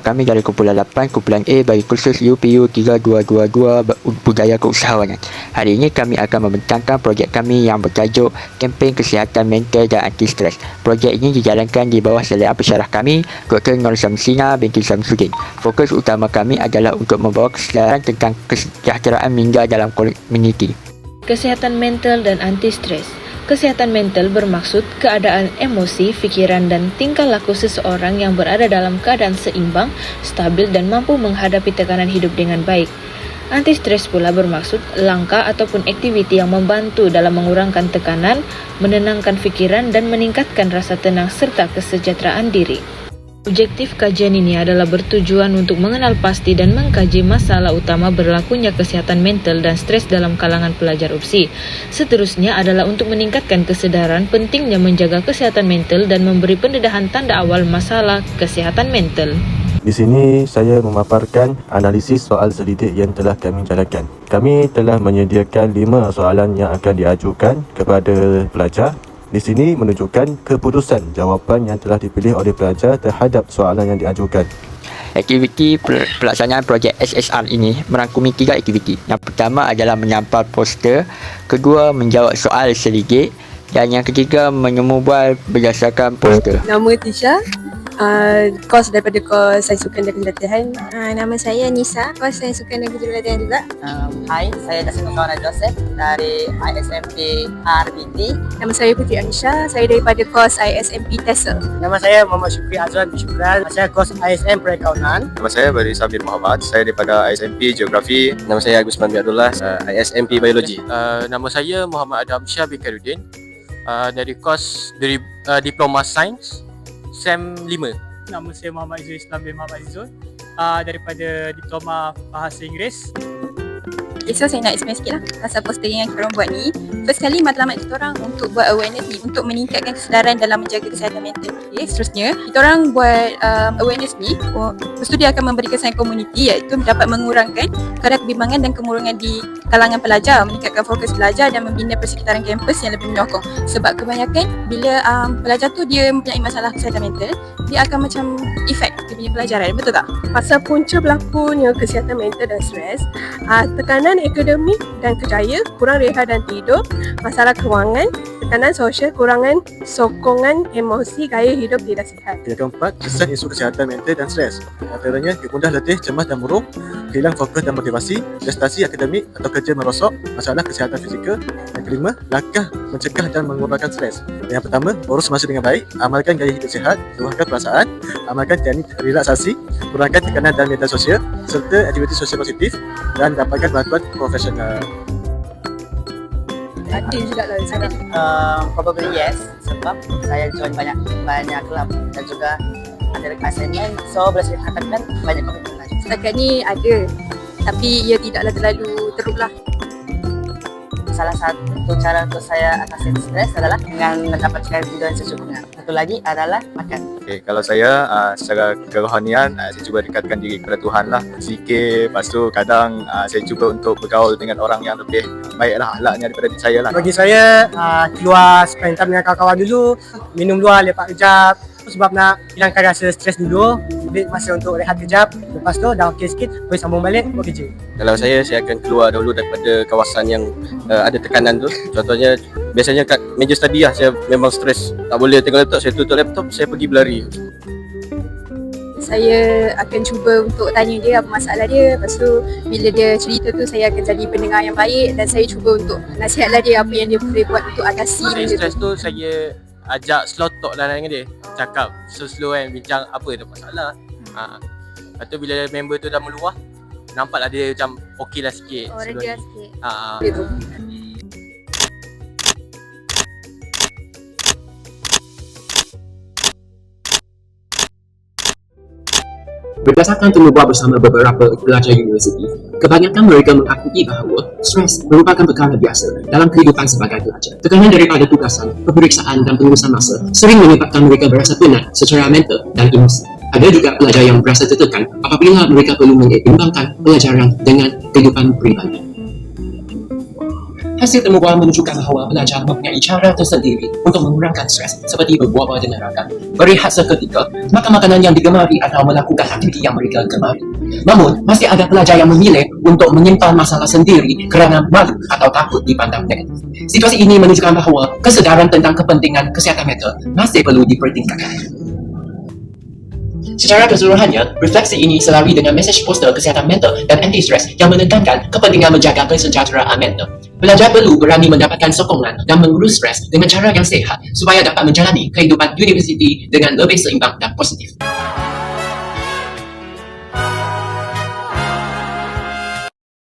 Kami dari kumpulan 8, kumpulan A bagi kursus UPU 3222 Ber- Budaya Keusahawanan. Hari ini kami akan membentangkan projek kami yang bertajuk Kempen Kesihatan Mental dan Anti Stres. Projek ini dijalankan di bawah selian pesyarah kami, Dr. Nur Samsina binti Samsudin. Fokus utama kami adalah untuk membawa kesedaran tentang kesejahteraan minda dalam komuniti. Kesehatan mental dan anti stres. Kesehatan mental bermaksud keadaan emosi, fikiran dan tingkah laku seseorang yang berada dalam keadaan seimbang, stabil dan mampu menghadapi tekanan hidup dengan baik. Anti stres pula bermaksud langkah ataupun aktiviti yang membantu dalam mengurangkan tekanan, menenangkan fikiran dan meningkatkan rasa tenang serta kesejahteraan diri. Objektif kajian ini adalah bertujuan untuk mengenal pasti dan mengkaji masalah utama berlakunya kesihatan mental dan stres dalam kalangan pelajar UPSI. Seterusnya adalah untuk meningkatkan kesedaran pentingnya menjaga kesihatan mental dan memberi pendedahan tanda awal masalah kesihatan mental. Di sini saya memaparkan analisis soal selidik yang telah kami jalankan. Kami telah menyediakan lima soalan yang akan diajukan kepada pelajar. Di sini menunjukkan keputusan jawapan yang telah dipilih oleh pelajar terhadap soalan yang diajukan. Aktiviti pel- pelaksanaan projek SSR ini merangkumi tiga aktiviti. Yang pertama adalah menyampal poster, kedua menjawab soal selidik dan yang ketiga menyemubal berdasarkan poster. Nama Tisha uh, Kos daripada kos Sains Sukan dan Kejurulatih Uh, nama saya Nisa, kos saya suka dan kejurulatih juga. Um, hai, saya Dasin Kawana Joseph dari ISMP RBT. Nama saya Putri Anisha Saya daripada kos ISMP TESL Nama saya Muhammad Syukri Azwan Syukran. Saya kos ISM Perakaunan. Nama saya Bari Samir Muhammad. Saya daripada ISMP Geografi. Nama saya Agus Mami Abdullah, uh, ISMP Biologi. Uh, nama saya Muhammad Adam Syah bin Khairuddin uh, dari kos dari uh, Diploma Sains SEM 5. Nama saya Muhammad Izul Islam bin Muhammad Izul uh, daripada Diploma Bahasa Inggeris. Okay, so saya nak explain sikit lah pasal poster yang kita orang buat ni. First kali matlamat kita orang untuk buat awareness ni untuk meningkatkan kesedaran dalam menjaga kesihatan mental. Okay, seterusnya kita orang buat um, awareness ni oh, lepas tu dia akan memberi kesan komuniti iaitu dapat mengurangkan kadar kebimbangan dan kemurungan di kalangan pelajar, meningkatkan fokus belajar dan membina persekitaran kampus yang lebih menyokong. Sebab kebanyakan bila um, pelajar tu dia mempunyai masalah kesihatan mental, dia akan macam efek dia punya pelajaran, betul tak? Pasal punca berlakunya kesihatan mental dan stres uh, Tekanan akademik dan kerjaya Kurang rehat dan tidur Masalah kewangan Tekanan sosial Kurangan sokongan emosi Gaya hidup tidak sihat Yang keempat, kesan isu kesihatan mental dan stres. Antaranya, kemudah letih, cemas dan murung, hilang fokus dan motivasi, prestasi akademik atau kerja merosot, masalah kesihatan fizikal. Yang kelima, langkah mencegah dan mengurangkan stres. Yang pertama, urus masa dengan baik, amalkan gaya hidup sihat, luahkan perasaan, amalkan teknik relaksasi, kurangkan tekanan dan media sosial, serta aktiviti sosial positif dan dapatkan bantuan profesional. Ada juga lah sana Um, probably yes sebab saya join banyak banyak kelab dan juga ada assignment. So boleh saya katakan banyak komitmen lah. Setakat ni ada tapi ia tidaklah terlalu teruk lah. Salah satu cara untuk saya atasi stres adalah dengan mendapatkan tidur yang secukupnya. Satu lagi adalah makan. Okay, kalau saya uh, secara kerohanian, uh, saya cuba dekatkan diri kepada Tuhan lah. Zikir, lepas tu kadang uh, saya cuba untuk bergaul dengan orang yang lebih baik lah akhlaknya daripada saya lah. Bagi saya uh, keluar spend time dengan kawan-kawan dulu, minum luar lepak kejap. Tu sebab nak hilangkan rasa stres dulu, ambil masa untuk rehat kejap. Lepas tu dah okey sikit, boleh sambung balik buat kerja. Kalau saya saya akan keluar dahulu daripada kawasan yang uh, ada tekanan tu. Contohnya biasanya kat meja study lah saya memang stres. Tak boleh tengok laptop, saya tutup laptop, saya pergi berlari. Saya akan cuba untuk tanya dia apa masalah dia. Lepas tu bila dia cerita tu saya akan jadi pendengar yang baik dan saya cuba untuk nasihatlah dia apa yang dia boleh buat untuk atasi stres tu saya ajak slow talk lah dengan dia. Cakap slow-slow kan, bincang apa ada masalah. Ha. Lepas tu bila member tu dah meluah, nampaklah dia macam okey lah sikit. Oh, reda ni. sikit. Ha, ha. Berdasarkan temu buat bersama beberapa pelajar universiti, kebanyakan mereka mengakui bahawa stres merupakan perkara biasa dalam kehidupan sebagai pelajar. Tekanan daripada tugasan, peperiksaan dan pengurusan masa sering menyebabkan mereka berasa penat secara mental dan emosi. Ada juga pelajar yang berasa tertekan apabila mereka perlu menyeimbangkan pelajaran dengan kehidupan peribadi. Hasil temubuan menunjukkan bahawa pelajar mempunyai cara tersendiri untuk mengurangkan stres seperti berbual dengan rakan, berehat seketika, makan makanan yang digemari atau melakukan aktiviti yang mereka gemari. Namun, masih ada pelajar yang memilih untuk menyimpan masalah sendiri kerana malu atau takut dipandang negatif. Situasi ini menunjukkan bahawa kesedaran tentang kepentingan kesihatan mental masih perlu dipertingkatkan. Secara keseluruhannya, refleksi ini selari dengan mesej poster kesihatan mental dan anti-stres yang menekankan kepentingan menjaga kesejahteraan mental. Pelajar perlu berani mendapatkan sokongan dan mengurus stres dengan cara yang sihat supaya dapat menjalani kehidupan universiti dengan lebih seimbang dan positif.